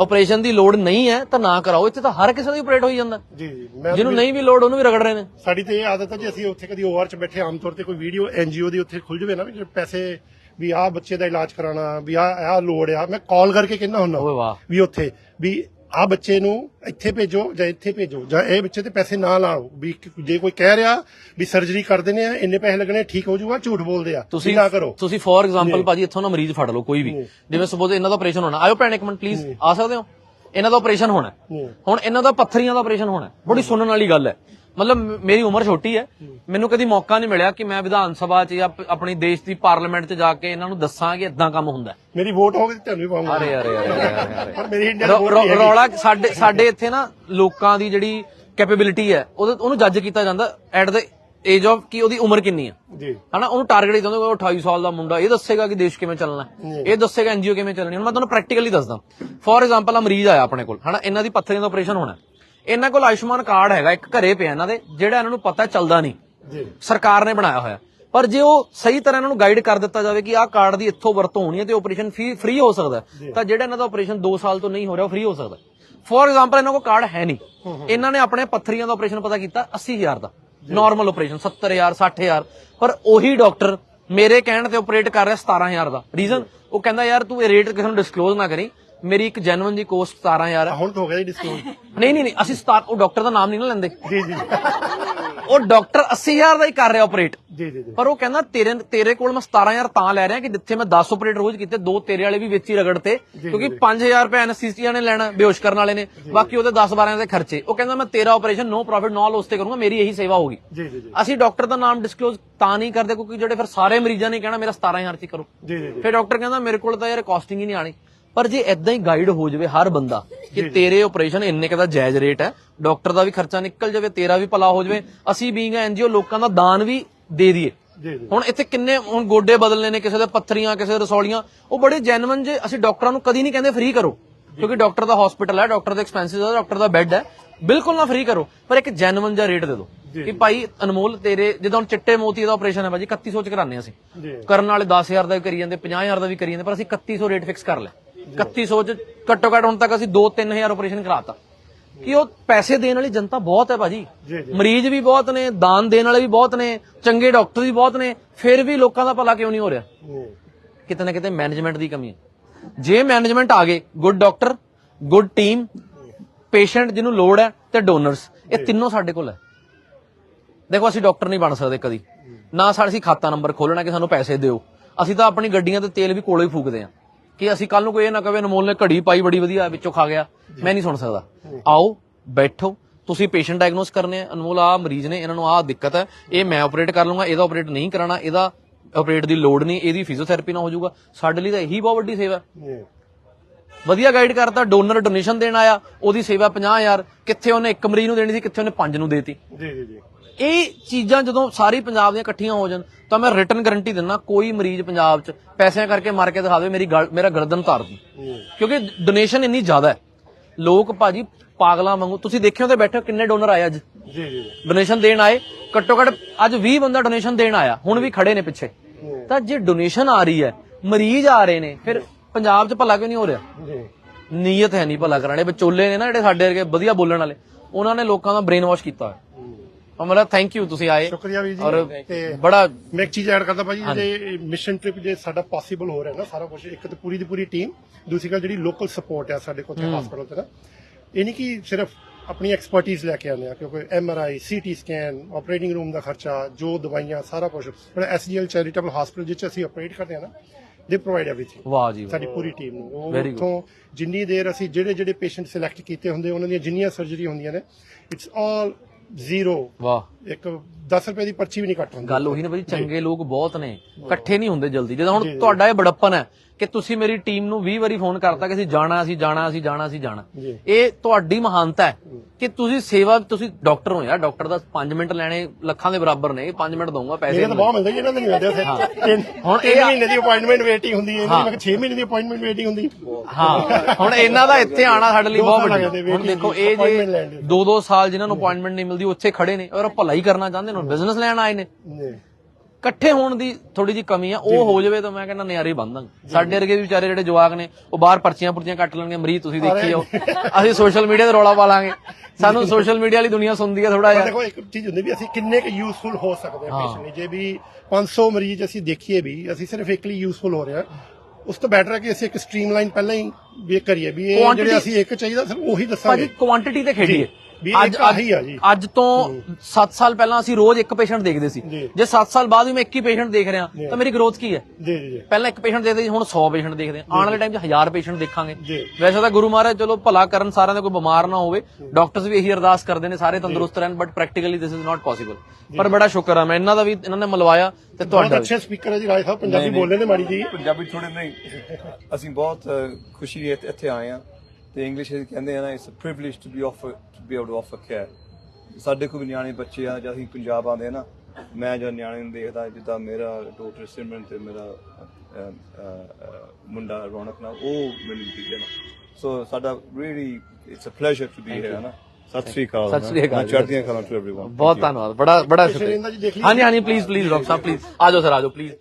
ਆਪਰੇਸ਼ਨ ਦੀ ਲੋੜ ਨਹੀਂ ਹੈ ਤਾਂ ਨਾ ਕਰਾਓ। ਇੱਥੇ ਤਾਂ ਹਰ ਕਿਸੇ ਦਾ ਆਪਰੇਟ ਹੋਈ ਜਾਂਦਾ। ਜੀ ਜੀ। ਮੈਂ ਜਿਹਨੂੰ ਨਹੀਂ ਵੀ ਲੋੜ ਉਹਨੂੰ ਵੀ ਰਗੜ ਰਹੇ ਨੇ। ਸਾਡੀ ਤੇ ਇਹ ਆਦਤ ਹੈ ਜੀ ਅਸੀਂ ਉੱਥੇ ਕਦੀ ਓਆਰ ਚ ਬੈਠੇ ਆਮ ਤੌਰ ਤੇ ਕੋਈ ਵੀਡੀਓ ਐਨਜੀਓ ਦੀ ਉੱਥੇ ਖੁੱਲ ਜਵੇ ਨਾ ਵੀ ਪੈਸੇ ਵੀ ਆਹ ਬੱਚੇ ਦਾ ਇਲਾਜ ਕਰਾਉਣਾ ਵੀ ਆਹ ਆਹ ਲੋੜ ਆ। ਮੈਂ ਕਾਲ ਕਰਕੇ ਕਹਿੰਦਾ ਹੁੰਦਾ ਵੀ ਉੱਥੇ ਵੀ ਆਹ ਬੱਚੇ ਨੂੰ ਇੱਥੇ ਭੇਜੋ ਜਾਂ ਇੱਥੇ ਭੇਜੋ ਜਾਂ ਇਹ ਬੱਚੇ ਤੇ ਪੈਸੇ ਨਾ ਲਾਓ ਵੀ ਜੇ ਕੋਈ ਕਹਿ ਰਿਹਾ ਵੀ ਸਰਜਰੀ ਕਰ ਦਿੰਦੇ ਆ ਇੰਨੇ ਪੈਸੇ ਲੱਗਣੇ ਠੀਕ ਹੋ ਜਾਊਗਾ ਝੂਠ ਬੋਲਦੇ ਆ। ਤੁਸੀਂ ਨਾ ਕਰੋ। ਤੁਸੀਂ ਫੋਰ ਐਗਜ਼ਾਮਪਲ ਭਾਜੀ ਇੱਥੋਂ ਨਾ ਮਰੀਜ਼ ਫੜ ਲਓ ਕੋਈ ਵੀ। ਜਿਵੇਂ ਸਪੋਜ਼ ਇਹਨਾਂ ਦਾ ਆਪਰੇਸ਼ਨ ਹੋਣਾ। ਆਇਓ ਭੈਣ ਇੱਕ ਮਿੰਟ ਪਲੀਜ਼ ਆ ਸਕਦੇ ਹੋ? ਇਹਨਾਂ ਦਾ ਆਪਰੇਸ਼ਨ ਹੋਣਾ। ਹੁਣ ਇਹਨਾਂ ਦਾ ਪੱਥਰੀਆਂ ਦਾ ਆਪਰੇਸ਼ਨ ਹੋਣਾ। ਬੜੀ ਸੁਣਨ ਵਾਲੀ ਗੱਲ ਹੈ। ਮਤਲਬ ਮੇਰੀ ਉਮਰ ਛੋਟੀ ਹੈ। ਮੈਨੂੰ ਕਦੀ ਮੌਕਾ ਨਹੀਂ ਮਿਲਿਆ ਕਿ ਮੈਂ ਵਿਧਾਨ ਸਭਾ 'ਚ ਜਾਂ ਆਪਣੀ ਦੇਸ਼ ਦੀ ਪਾਰਲੀਮੈਂਟ 'ਚ ਜਾ ਕੇ ਇਹਨਾਂ ਨੂੰ ਦੱਸਾਂ ਕਿ ਇਦਾਂ ਕੰਮ ਹੁੰਦਾ ਹੈ। ਮੇਰੀ ਵੋਟ ਹੋਵੇ ਤੇ ਤੁਹਾਨੂੰ ਵੀ ਪਾਉਂਗਾ। ਅਰੇ ਅਰੇ ਅਰੇ ਪਰ ਮੇਰੀ ਇੰਡੀਆ ਵੋਟ ਨਹੀਂ। ਰੌਲਾ ਸਾਡੇ ਸਾਡੇ ਇੱਥੇ ਨਾ ਲੋਕਾਂ ਦੀ ਜਿਹੜੀ ਕੈਪੇਬਿਲਿਟੀ ਹੈ ਉਹਨੂੰ ਜੱਜ ਕੀਤਾ ਜਾਂਦਾ ਐਟ ਦ ਏਜ ਆਫ ਕਿ ਉਹਦੀ ਉਮਰ ਕਿੰਨੀ ਹੈ। ਜੀ। ਹਨਾ? ਉਹਨੂੰ ਟਾਰਗੇਟ ਕੀਤਾ ਹੁੰਦਾ ਉਹ 28 ਸਾਲ ਦਾ ਮੁੰਡਾ ਇਹ ਦੱਸੇਗਾ ਕਿ ਦੇਸ਼ ਕਿਵੇਂ ਚੱਲਣਾ ਹੈ। ਇਹ ਦੱਸੇਗਾ ਐਨਜੀਓ ਕਿਵੇਂ ਚੱਲਣੀ ਹੈ। ਹੁਣ ਮੈਂ ਤੁਹਾਨੂੰ ਪ੍ਰੈਕਟੀਕਲੀ ਦੱਸਦਾ। ਫੋਰ ਐਗਜ਼ਾਮਪਲ ਆ ਮਰੀਜ਼ ਆਇਆ ਆਪਣੇ ਕੋਲ। ਹਨਾ? ਇਹਨਾਂ ਦੀ ਪੱਥਰੀਆਂ ਦਾ ਆਪਰੇਸ਼ਨ ਹੋਣਾ ਹੈ। ਇਹਨਾਂ ਕੋਲ ਆਯੁਸ਼ਮਾਨ ਕਾਰਡ ਹੈਗਾ ਇੱਕ ਘਰੇ ਪਿਆ ਇਹਨਾਂ ਦੇ ਜਿਹੜਾ ਇਹਨਾਂ ਨੂੰ ਪਤਾ ਚੱਲਦਾ ਨਹੀਂ। ਜੀ। ਸਰਕਾਰ ਨੇ ਬਣਾਇਆ ਹੋਇਆ। ਪਰ ਜੇ ਉਹ ਸਹੀ ਤਰ੍ਹਾਂ ਇਹਨਾਂ ਨੂੰ ਗਾਈਡ ਕਰ ਦਿੱਤਾ ਜਾਵੇ ਕਿ ਆਹ ਕਾਰਡ ਦੀ ਇੱਥੋਂ ਵਰਤੋਂ ਹੋਣੀ ਹੈ ਤੇ ਆਪਰੇਸ਼ਨ ਫ੍ਰੀ ਹੋ ਸਕਦਾ ਹੈ, ਤਾਂ ਜਿਹੜਾ ਇਹਨਾਂ ਦਾ ਆਪਰੇਸ਼ਨ 2 ਸਾਲ ਤੋਂ ਨਹੀਂ ਹੋ ਰਿਹਾ ਉਹ ਫ੍ਰੀ ਹੋ ਸਕਦਾ ਫੋਰ ਐਗਜ਼ਾਮਪਲ ਇਹਨਾਂ ਕੋਲ ਕਾਰਡ ਹੈ ਨਹੀਂ। ਇਹਨਾਂ ਨੇ ਆਪਣੇ ਪੱਥਰੀਆਂ ਦਾ ਆਪਰੇਸ਼ਨ ਪਤਾ ਕੀਤਾ 80000 ਦਾ। ਨਾਰਮਲ ਆਪਰੇਸ਼ਨ 70000 60000 ਪਰ ਉਹੀ ਡਾਕਟਰ ਮੇਰੇ ਕਹਿਣ ਤੇ ਆਪਰੇਟ ਕਰ ਰਿਹਾ 17000 ਦਾ। ਰੀਜ਼ਨ ਉਹ ਕਹਿੰਦਾ ਯਾਰ ਤੂੰ ਇਹ ਰੇਟ ਕਿਸੇ ਨੂੰ ਡਿਸਕਲੋਜ਼ ਨਾ ਕਰੀ। ਮੇਰੀ ਇੱਕ ਜੈਨੂਇਨ ਦੀ ਕੋਸਟ 17000 ਆ ਹੈ ਹੁਣ ਤਾਂ ਹੋ ਗਿਆ ਜੀ ਡਿਸਕਾਊਂਟ ਨਹੀਂ ਨਹੀਂ ਨਹੀਂ ਅਸੀਂ 17 ਉਹ ਡਾਕਟਰ ਦਾ ਨਾਮ ਨਹੀਂ ਨਾ ਲੈਂਦੇ। ਜੀ ਜੀ ਉਹ ਡਾਕਟਰ 80000 ਦਾ ਹੀ ਕਰ ਰਿਹਾ ਆਪਰੇਟ ਜੀ ਜੀ ਜੀ। ਪਰ ਉਹ ਕਹਿੰਦਾ ਤੇਰੇ ਤੇਰੇ ਕੋਲ ਮੈਂ 17000 ਤਾਂ ਲੈ ਰਿਹਾ ਕਿ ਜਿੱਥੇ ਮੈਂ 10 ਆਪਰੇਟ ਰੋਜ਼ ਕੀਤੇ ਦੋ ਤੇਰੇ ਵਾਲੇ ਵੀ ਵਿੱਚ ਹੀ ਰਗੜਤੇ ਕਿਉਂਕਿ 5000 ਰੁਪਏ ਐਨਸਥੀਸੀਆ ਨੇ ਲੈਣਾ ਬੇਹੋਸ਼ ਕਰਨ ਵਾਲੇ ਨੇ। ਬਾਕੀ ਉਹਦੇ 10 12 ਦੇ ਖਰਚੇ। ਉਹ ਕਹਿੰਦਾ ਮੈਂ ਤੇਰਾ operation no profit no loss ਤੇ ਕਰੂੰਗਾ ਮੇਰੀ ਇਹੀ ਸੇਵਾ ਹੋਗੀ ਜੀ ਜੀ ਜੀ। ਅਸੀਂ ਡਾਕਟਰ ਦਾ ਨਾਮ ਡਿਸਕਲੋਜ਼ ਤਾਂ ਨਹੀਂ ਕਰਦੇ ਕਿਉਂਕਿ ਜਿਹੜੇ ਫਿਰ ਸਾਰੇ ਮਰੀਜ਼ਾਂ ਨੇ ਕਹਿਣਾ ਮੇਰਾ 17000 ਚ ਕਰੋ। ਜੀ ਜੀ ਜੀ। ਫਿਰ ਡਾਕਟਰ ਕਹਿੰਦਾ ਮੇਰੇ ਕੋਲ ਤਾਂ ਯਾਰ ਕਾਸਟਿੰਗ ਹੀ ਨਹੀਂ ਆਣੀ ਪਰ ਜੇ ਇਦਾਂ ਹੀ ਗਾਈਡ ਹੋ ਜਾਵੇ ਹਰ ਬੰਦਾ ਕਿ ਤੇਰੇ ਆਪਰੇਸ਼ਨ ਇੰਨੇ ਕੁ ਦਾ ਜਾਇਜ਼ ਰੇਟ ਹੈ ਡਾਕਟਰ ਦਾ ਵੀ ਖਰਚਾ ਨਿਕਲ ਜਾਵੇ ਤੇਰਾ ਵੀ ਭਲਾ ਹੋ ਜਾਵੇ ਅਸੀਂ ਬੀਂਗ ਐਨਜੀਓ ਲੋਕਾਂ ਦਾ ਦਾਨ ਵੀ ਦੇ ਦਈਏ। ਹੁਣ ਇੱਥੇ ਕਿੰਨੇ ਹੁਣ ਗੋਡੇ ਬਦਲਨੇ ਨੇ ਕਿਸੇ ਦੇ ਪੱਥਰੀਆਂ ਕਿਸੇ ਦੇ ਰਸੌਲੀਆਂ ਉਹ ਬੜੇ ਜੈਨੂਇਨ ਜੇ ਅਸੀਂ ਡਾਕਟਰਾਂ ਨੂੰ ਕਦੀ ਨਹੀਂ ਕਹਿੰਦੇ ਫ੍ਰੀ ਕਰੋ। ਕਿਉਂਕਿ ਡਾਕਟਰ ਦਾ ਹਸਪੀਟਲ ਹੈ ਡਾਕਟਰ ਦੇ ਐਕਸਪੈਂਸਿਸ ਹੈ ਡਾਕਟਰ ਦਾ ਬੈੱਡ ਹੈ ਬਿਲਕੁਲ ਨਾ ਫ੍ਰੀ ਕਰੋ ਪਰ ਇੱਕ ਜੈਨੂਇਨ ਜਿਹਾ ਰੇਟ ਦੇ ਦਿਓ ਕਿ ਭਾਈ ਅਨਮੋਲ ਤੇਰੇ ਜਦੋਂ ਹੁਣ ਚਿੱਟੇ ਮੋਤੀ ਦਾ ਆਪਰੇਸ਼ਨ ਹੈ ਭਾਜੀ 3100 ਚ ਕਰਾਉਂਦੇ ਅਸੀਂ। ਕਰਨ ਵਾਲੇ 10000 ਦਾ ਵੀ ਕਰੀ ਜਾਂਦੇ 50000 ਦਾ ਵੀ ਕਰੀ ਜਾਂਦੇ ਪਰ ਅਸੀਂ 3100 ਰੇਟ ਫਿਕਸ ਕਰ ਲਿਆ। 3100 ਚ ਘੱਟੋ ਘੱਟ ਹੁਣ ਤੱਕ ਅਸੀਂ 2-3000 ਆਪਰੇਸ਼ਨ ਕਰਾਤਾ। ਕਿ ਉਹ ਪੈਸੇ ਦੇਣ ਵਾਲੀ ਜਨਤਾ ਬਹੁਤ ਹੈ ਭਾਜੀ। ਮਰੀਜ਼ ਵੀ ਬਹੁਤ ਨੇ ਦਾਨ ਦੇਣ ਵਾਲੇ ਵੀ ਬਹੁਤ ਨੇ ਚੰਗੇ ਡਾਕਟਰ ਵੀ ਬਹੁਤ ਨੇ ਫਿਰ ਵੀ ਲੋਕਾਂ ਦਾ ਭਲਾ ਕਿਉਂ ਨਹੀਂ ਹੋ ਰਿਹਾ? ਕਿਤੇ ਨਾ ਕਿਤੇ ਮੈਨੇਜਮੈਂਟ ਦੀ ਕਮੀ ਹੈ। ਜੇ ਮੈਨੇਜਮੈਂਟ ਆ ਗਏ good doctor good team patient ਜਿਹਨੂੰ ਲੋੜ ਹੈ ਤੇ ਡੋਨਰਸ ਇਹ ਤਿੰਨੋਂ ਸਾਡੇ ਕੋਲ ਹੈ। ਦੇਖੋ ਅਸੀਂ ਡਾਕਟਰ ਨਹੀਂ ਬਣ ਸਕਦੇ ਕਦੀ। ਨਾ ਸਾਡੇ ਅਸੀਂ ਖਾਤਾ ਨੰਬਰ ਖੋਲਣਾ ਕਿ ਸਾਨੂੰ ਪੈਸੇ ਦਿਓ। ਅਸੀਂ ਤਾਂ ਆਪਣੀ ਗੱਡੀਆਂ ਤੇ ਤੇਲ ਵੀ ਕੋਲੋਂ ਹੀ ਫੂਕਦੇ ਆ ਕਿ ਅਸੀਂ ਕੱਲ ਨੂੰ ਕੋਈ ਇਹ ਨਾ ਕਵੇ ਅਨਮੋਲ ਨੇ ਘੜੀ ਪਾਈ ਬੜੀ ਵਧੀਆ ਵਿੱਚੋਂ ਖਾ ਗਿਆ। ਮੈਂ ਨਹੀਂ ਸੁਣ ਸਕਦਾ। ਆਓ ਬੈਠੋ। ਤੁਸੀਂ ਪੇਸ਼ੈਂਟ ਡਾਇਗਨੋਸ ਕਰਨੇ ਆ। ਅਨਮੋਲ ਆ ਮਰੀਜ਼ ਨੇ ਇਹਨਾਂ ਨੂੰ ਆਹ ਦਿੱਕਤ ਹੈ। ਇਹ ਮੈਂ ਆਪਰੇਟ ਕਰ ਲੂੰਗਾ ਇਹਦਾ ਆਪਰੇਟ ਨਹੀਂ ਕਰਾਣਾ ਇਹਦਾ ਆਪਰੇਟ ਦੀ ਲੋੜ ਨਹੀਂ ਇਹਦੀ ਫਿਜ਼ੀਓਥੈਰੇਪੀ ਨਾਲ ਹੋ ਜਾਊਗਾ। ਸਾਡੇ ਲਈ ਤਾਂ ਇਹੀ ਬਹੁਤ ਵੱਡੀ ਸੇਵਾ ਹੈ। ਵਧੀਆ ਗਾਈਡ ਕਰਤਾ ਡੋਨਰ ਡੋਨੇਸ਼ਨ ਦੇਣ ਆਇਆ ਉਹਦੀ ਸੇਵਾ 50000 ਕਿੱਥੇ ਉਹਨੇ ਇੱਕ ਮਰੀਜ਼ ਨੂੰ ਦੇਣੀ ਸੀ ਕਿੱਥੇ ਉਹਨੇ ਪੰਜ ਨੂੰ ਦੇਤੀ। ਜੀ ਜੀ ਜੀ। ਇਹ ਚੀਜ਼ਾਂ ਜਦੋਂ ਸਾਰੀ ਪੰਜਾਬ ਦੀਆਂ ਇਕੱਠੀਆਂ ਹੋ ਜਾਣ ਤਾਂ ਮੈਂ ਰਿਟਰਨ ਗਾਰੰਟੀ ਦਿੰਦਾ ਕੋਈ ਮਰੀਜ਼ ਪੰਜਾਬ 'ਚ ਪੈਸਿਆਂ ਕਰਕੇ ਮਾਰ ਕੇ ਦਿਖਾਵੇ ਮੇਰੀ ਮੇਰਾ ਗਰਦਨ ਧਾਰ ਦੂੰ। ਕਿਉਂਕਿ ਡੋਨੇਸ਼ਨ ਇੰਨੀ ਜ਼ਿਆਦਾ ਹੈ। ਲੋਕ ਭਾਜੀ ਪਾਗਲਾਂ ਵਾਂਗੂ ਤੁਸੀਂ ਦੇਖਿਓ ਤੇ ਬੈਠੇ ਹੋ ਕਿੰਨੇ ਡੋਨਰ ਆਏ ਅੱਜ। ਜੀ ਜੀ ਡੋਨੇਸ਼ਨ ਦੇਣ ਆਏ ਘੱਟੋ ਘੱਟ ਅੱਜ 20 ਬੰਦਾ ਡੋਨੇਸ਼ਨ ਦੇਣ ਆਇਆ ਹੁਣ ਵੀ ਖੜੇ ਨੇ ਪਿੱਛੇ। ਤਾਂ ਜੇ ਡੋਨੇਸ਼ਨ ਆ ਰਹੀ ਹੈ ਮਰੀਜ਼ ਆ ਰਹੇ ਨੇ ਫਿਰ ਪੰਜਾਬ 'ਚ ਭਲਾ ਕਿਉਂ ਨਹੀਂ ਹੋ ਰਿਹਾ? ਜੀ। ਨੀਅਤ ਹੈ ਨਹੀਂ ਭਲਾ ਕਰਾਣੇ ਵਿਚੋਲੇ ਨੇ ਨਾ ਜਿਹੜੇ ਸਾਡੇ ਵਰਗੇ ਵਧੀਆ ਬੋਲਣ ਵਾਲੇ ਉਹਨਾਂ ਨੇ ਲੋਕਾਂ ਦਾ ਬ੍ਰੇਨ ਵਾਸ਼ ਕੀਤਾ ਹੋਇਆ। ਤਾਂ ਮਤਲਬ ਥੈਂਕ ਯੂ ਤੁਸੀਂ ਆਏ। ਸ਼ੁਕਰੀਆ ਵੀਰ ਔਰ ਜੀ ਤੇ ਬੜਾ ਮੈਂ ਇੱਕ ਚੀਜ਼ ਐਡ ਕਰਦਾ ਭਾਜੀ ਜੇ ਮਿਸ਼ਨ ਟ੍ਰਿਪ ਜੇ ਸਾਡਾ ਪੋਸੀਬਲ ਹੋ ਰਿਹਾ ਨਾ ਸਾਰਾ ਕੁਝ ਇੱਕ ਤਾਂ ਪੂਰੀ ਦੀ ਪੂਰੀ ਟੀਮ ਦੂਸਰੀ ਗੱਲ ਜਿਹੜੀ ਲੋਕਲ ਸਪੋਰਟ ਆ ਸਾਡੇ ਕੋਲ ਤੇ ਹਸਪੀਟਲ ਤੇ ਨਾ ਇਹ ਨਹੀਂ ਕਿ ਸਿਰਫ ਆਪਣੀ ਐਕਸਪਰਟਿਜ਼ ਲੈ ਕੇ ਆਉਂਦੇ ਆ ਕਿਉਂਕਿ M R I CT scan operating room ਦਾ ਖਰਚਾ ਜੋ ਦਵਾਈਆਂ ਸਾਰਾ ਕੁਝ ਪਰ ਐਸਜੀਐਲ ਚੈਰੀਟੇਬਲ ਹਸਪੀਟਲ ਜਿੱਥੇ ਅਸੀਂ ਆਪਰੇਟ ਕਰਦੇ ਆ ਨਾ ਦੇ ਪ੍ਰੋਵਾਈਡ ਐਵਰੀਥਿੰਗ ਵਾਹ ਜੀ। ਸਾਡੀ ਪੂਰੀ ਟੀਮ ਨੂੰ। ਉਹ. ਉੱਥੋਂ ਜਿੰਨੀ ਦੇਰ ਅਸੀਂ ਜਿਹੜੇ ਜਿਹੜੇ ਪੇਸ਼ੈਂਟ ਸਿਲੈਕਟ ਕੀਤੇ ਹੁੰਦੇ ਉਹਨਾਂ ਦੀਆਂ ਜਿੰਨੀਆਂ ਸਰਜਰੀ ਹੁੰਦੀਆਂ ਨੇ ਇਟਸ ਆਲ ਜ਼ੀਰੋ ਵਾਹ ਇੱਕ 10 ਰੁਪਏ ਦੀ ਪਰਚੀ ਵੀ ਨਹੀਂ ਕੱਟ ਹੁੰਦੀ। ਗੱਲ ਉਹੀ ਨਾ ਬਈ ਚੰਗੇ ਲੋਕ ਬਹੁਤ ਨੇ ਇਕੱਠੇ ਨਹੀਂ ਹੁੰਦੇ ਜਲਦੀ। ਜਦੋਂ ਹੁਣ ਤੁਹਾਡਾ ਇਹ ਬੜੱਪਨ ਹੈ ਕਿ ਤੁਸੀਂ ਮੇਰੀ ਟੀਮ ਨੂੰ 20 ਵਾਰੀ ਫੋਨ ਕਰਤਾ ਕਿ ਅਸੀਂ ਜਾਣਾ ਅਸੀਂ ਜਾਣਾ ਅਸੀਂ ਜਾਣਾ ਅਸੀਂ ਜਾਣਾ। ਇਹ ਤੁਹਾਡੀ ਮਹਾਨਤਾ ਹੈ ਕਿ ਤੁਸੀਂ ਸੇਵਾ ਤੁਸੀਂ ਡਾਕਟਰ ਹੋ ਯਾਰ ਡਾਕਟਰ ਦਾ 5 ਮਿੰਟ ਲੈਣੇ ਲੱਖਾਂ ਦੇ ਬਰਾਬਰ ਨੇ 5 ਮਿੰਟ ਦਊਂਗਾ ਪੈਸੇ ਤਾਂ ਬਹੁਤ ਮਿਲਦੇ ਜੀ ਇਹਨਾਂ ਦੇ ਨਹੀਂ ਮਿਲਦੇ। ਹੁਣ ਇਹ- 3 ਮਹੀਨੇ ਦੀ ਅਪਾਇੰਟਮੈਂਟ ਵੇਟਿੰਗ ਹੁੰਦੀ ਹੈ ਇਹਨਾਂ ਦੀ 6 ਮਹੀਨੇ ਦੀ ਅਪਾਇੰਟਮੈਂਟ ਵੇਟਿੰਗ ਹੁੰਦੀ। ਹਾਂ ਹੁਣ ਇਹਨਾਂ ਦਾ ਇੱਥੇ ਆਣਾ ਸਾਡੇ ਲਈ ਬਹੁਤ ਵੱਡੀ ਹੁਣ ਦੇਖੋ ਇਹ ਜੇ ਦੇ। ਦੋ ਦੋ ਸਾਲ ਜਿਨ੍ਹਾਂ ਨੂੰ ਅਪਾਇੰਟਮੈਂਟ ਨਹੀਂ ਮਿਲਦੀ ਉੱਥੇ ਖੜੇ ਨੇ। ਔਰ ਭਲਾਈ ਕਰਨਾ ਚਾਹੁੰਦੇ ਨੇ ਬਿਜ਼ਨਸ ਲੈਣ ਆਏ ਨੇ। ਜੀ ਇਕੱਠੇ ਹੋਣ ਦੀ ਥੋੜੀ ਜੀ ਕਮੀ ਆ ਉਹ ਹੋ ਜਾਵੇ ਤਾਂ ਮੈਂ ਕਹਿੰਦਾ ਨਿਆਰੇ ਬੰਦਾਂਗੇ ਸਾਡੇ ਵਰਗੇ ਵੀ ਵਿਚਾਰੇ ਜਿਹੜੇ ਜਵਾਕ ਨੇ ਉਹ ਬਾਹਰ ਪਰਚੀਆਂ ਪੁਰਚੀਆਂ ਕੱਟ ਲੈਣਗੇ ਮਰੀਜ਼ ਤੁਸੀਂ ਦੇਖੀ ਜਾਓ। ਅਸੀਂ ਸੋਸ਼ਲ ਮੀਡੀਆ ਤੇ ਰੌਲਾ ਪਾ ਲਾਂਗੇ ਸਾਨੂੰ ਸੋਸ਼ਲ ਮੀਡੀਆ ਵਾਲੀ ਦੁਨੀਆ ਸੁਣਦੀ ਆ ਥੋੜਾ ਜਿਹਾ। ਦੇਖੋ ਇੱਕ ਚੀਜ਼ ਹੁੰਦੀ ਵੀ ਅਸੀਂ ਕਿੰਨੇ ਕੁ ਯੂਸਫੁਲ ਹੋ ਸਕਦੇ ਹਾਂ ਪੇਸ਼ੈਂਟ ਲਈ। ਜੇ ਵੀ 500 ਮਰੀਜ਼ ਅਸੀਂ ਦੇਖੀਏ ਵੀ ਅਸੀਂ ਸਿਰਫ ਇੱਕ ਲਈ ਯੂਸਫੁਲ ਹੋ ਰਹੇ ਹਾਂ ਉਸ ਤੋਂ ਬੈਟਰ ਹੈ ਕਿ ਅਸੀਂ ਇੱਕ ਸਟ੍ਰੀਮਲਾਈਨ ਪਹਿਲਾਂ ਹੀ ਵੀ ਕਰੀਏ ਵੀ ਇਹ ਜਿਹੜੇ ਅਸੀਂ ਇੱਕ ਚਾਹੀਦਾ ਸਿਰਫ ਉਹੀ ਭਾਜੀ ਦੱਸਾਂਗੇ ਕੁਆਂਟੀਟੀ ਤੇ ਖੇਡੀਏ। ਵੀ ਅੱਜ ਆਹੀ ਆ ਜੀ। ਅੱਜ ਤੋਂ 7 ਸਾਲ ਪਹਿਲਾਂ ਅਸੀਂ ਰੋਜ਼ ਇੱਕ ਪੇਸ਼ੈਂਟ ਦੇਖਦੇ ਸੀ। ਜੀ। ਜੇ 7 ਸਾਲ ਬਾਅਦ ਵੀ ਮੈਂ ਇੱਕ ਹੀ ਪੇਸ਼ੈਂਟ ਦੇਖ ਰਿਹਾ ਤਾਂ ਮੇਰੀ ਗਰੋਥ ਕੀ ਹੈ? ਜੀ ਜੀ ਜੀ। ਪਹਿਲਾਂ ਇੱਕ ਪੇਸ਼ੈਂਟ ਦੇਖਦੇ ਸੀ ਹੁਣ 100 ਪੇਸ਼ੈਂਟ ਦੇਖਦੇ ਆਉਣ ਵਾਲੇ ਟਾਈਮ 'ਚ 1000 ਪੇਸ਼ੈਂਟ ਦੇਖਾਂਗੇ। ਵੈਸੇ ਤਾਂ ਗੁਰੂ ਮਹਾਰਾਜ ਚਲੋ ਭਲਾ ਕਰਨ ਸਾਰਿਆਂ ਦਾ ਕੋਈ ਬਿਮਾਰ ਨਾ ਹੋਵੇ ਡਾਕਟਰਸ ਵੀ ਇਹੀ ਅਰਦਾਸ ਕਰਦੇ ਨੇ ਸਾਰੇ ਤੰਦਰੁਸਤ ਰਹਿਣ but practically this is not possible ਪਰ ਬੜਾ ਸ਼ੁਕਰ ਆ ਮੈਂ ਇਹਨਾਂ ਦਾ ਵੀ ਇਹਨਾਂ ਨੇ ਮਲਵਾਇਆ ਤੇ ਬਹੁਤ ਤੁਹਾਡਾ ਵੀ। ਅੱਛੇ ਸਪੀਕਰ ਹੈ ਜੀ ਰਾਜ ਸਾਹਿਬ ਪੰਜਾਬੀ ਬੋਲਦੇ ਨੇ ਮਾੜੀ ਜੀ। ਪੰਜਾਬੀ ਥੋੜੇ ਨਹੀਂ। ਅਸੀਂ ਬਹੁਤ ਖੁਸ਼ੀ ਇੱਥੇ ਆਏ ਆ ਤੇ ਇੰਗਲਿਸ਼ ਵਿੱਚ ਕਹਿੰਦੇ ਆ ਨਾ it's a privilege to be offer to be able to offer care ਸਾਡੇ ਕੋਲ ਵੀ ਨਿਆਣੇ ਬੱਚੇ ਆ ਜਦ ਅਸੀਂ ਪੰਜਾਬ ਆਉਂਦੇ ਆ ਨਾ ਮੈਂ ਜਦ ਨਿਆਣੇ ਨੂੰ ਦੇਖਦਾ ਜਿੱਦਾਂ ਮੇਰਾ ਡਾਕਟਰ ਸਿਮਰਨ ਤੇ ਮੇਰਾ ਅ, ਅ, ਅ, ਮੁੰਡਾ ਰੌਣਕ ਨਾਲ ਉਹ ਮੈਨੂੰ ਦਿਖਦੇ ਨਾ ਸੋ ਸਾਡਾ really it's a pleasure to be here ਨਾ ਸਤਿ ਸ੍ਰੀ ਅਕਾਲ ਸਤਿ ਸ੍ਰੀ ਅਕਾਲ। ਮੈਂ ਚੜ੍ਹਦੀਆਂ ਕਰਾਂ ਟੂ एवरीवन ਬਹੁਤ ਧੰਨਵਾਦ ਬੜਾ ਬੜਾ ਸ਼ਰੀਂਦਾ ਜੀ ਦੇਖ ਸ਼ੁਕਰੀਆ ਲਈ। ਹਾਂਜੀ ਹਾਂਜੀ ਪਲੀਜ਼ ਪਲੀਜ਼ ਡਾਕਟਰ ਸਾਹਿਬ ਪਲੀਜ਼ ਆ ਜਾਓ ਸਰ ਆ ਜਾਓ ਪਲੀਜ਼